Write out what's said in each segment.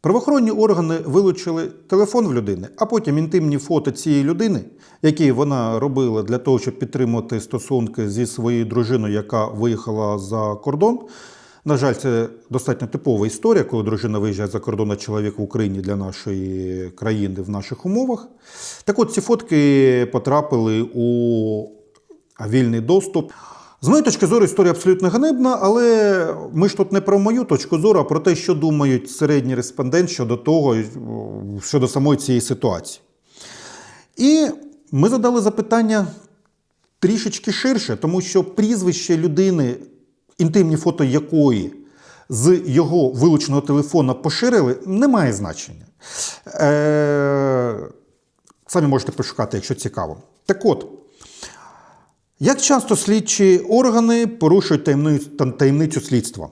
Правоохоронні органи вилучили телефон в людини, а потім інтимні фото цієї людини, які вона робила для того, щоб підтримувати стосунки зі своєю дружиною, яка виїхала за кордон. На жаль, це достатньо типова історія, коли дружина виїжджає за кордон, а чоловік в Україні для нашої країни в наших умовах. Так от ці фотки потрапили у вільний доступ. З моєї точки зору, історія абсолютно ганебна, але ми ж тут не про мою точку зору, а про те, що думають середні респондент щодо того, щодо самої цієї ситуації. І ми задали запитання трішечки ширше, тому що прізвище людини, інтимні фото якої з його вилученого телефона поширили, не має значення. Е- Самі можете пошукати, якщо цікаво. Так от. Як часто слідчі органи порушують таємницю, слідства?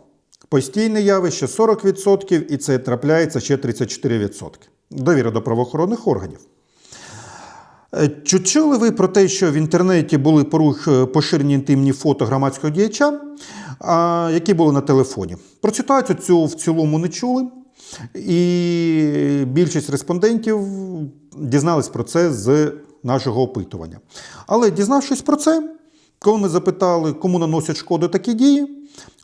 Постійне явище 40% і це трапляється ще 34%. Довіра до правоохоронних органів. Е, чули ви про те, що в інтернеті були поруш... поширені інтимні фото громадського діяча, які були на телефоні? Про ситуацію цю в цілому не чули. І більшість респондентів дізнались про це з нашого опитування. Але дізнавшись про це, коли ми запитали, кому наносять шкоду такі дії,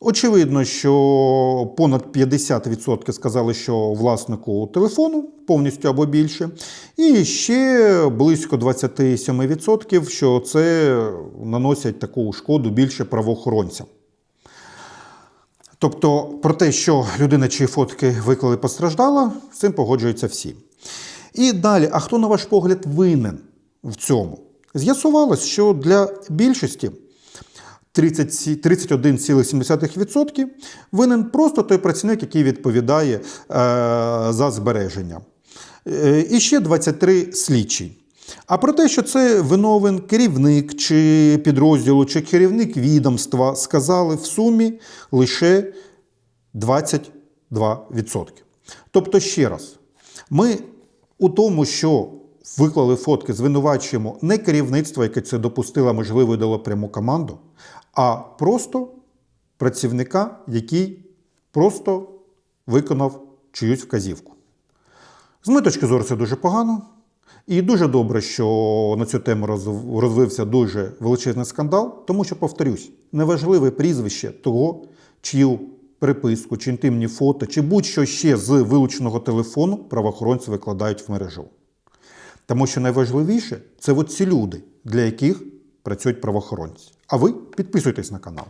очевидно, що понад 50% сказали, що власнику телефону повністю або більше, і ще близько 27%, що це наносять таку шкоду більше правоохоронцям. Тобто про те, що людина, чиї фотки виклали, постраждала, з цим погоджуються всі. І далі, а хто, на ваш погляд, винен в цьому? З'ясувалось, що для більшості 31,7% винен просто той працівник, який відповідає е, за збереження. Е, і ще 23 слідчі. А про те, що це виновен керівник чи підрозділу, чи керівник відомства, сказали в сумі лише 22%. Тобто, ще раз, ми у тому, що виклали фотки, звинувачуємо не керівництво, яке це допустило, можливо, дало пряму команду, а просто працівника, який просто виконав чиюсь вказівку. З моєї точки зору, це дуже погано. І дуже добре, що на цю тему розвився дуже величезний скандал, тому що, повторюсь, неважливе прізвище того, чию приписку, чи інтимні фото, чи будь-що ще з вилученого телефону правоохоронці викладають в мережу. Тому що найважливіше це от ці люди, для яких працюють правоохоронці. А ви підписуйтесь на канал.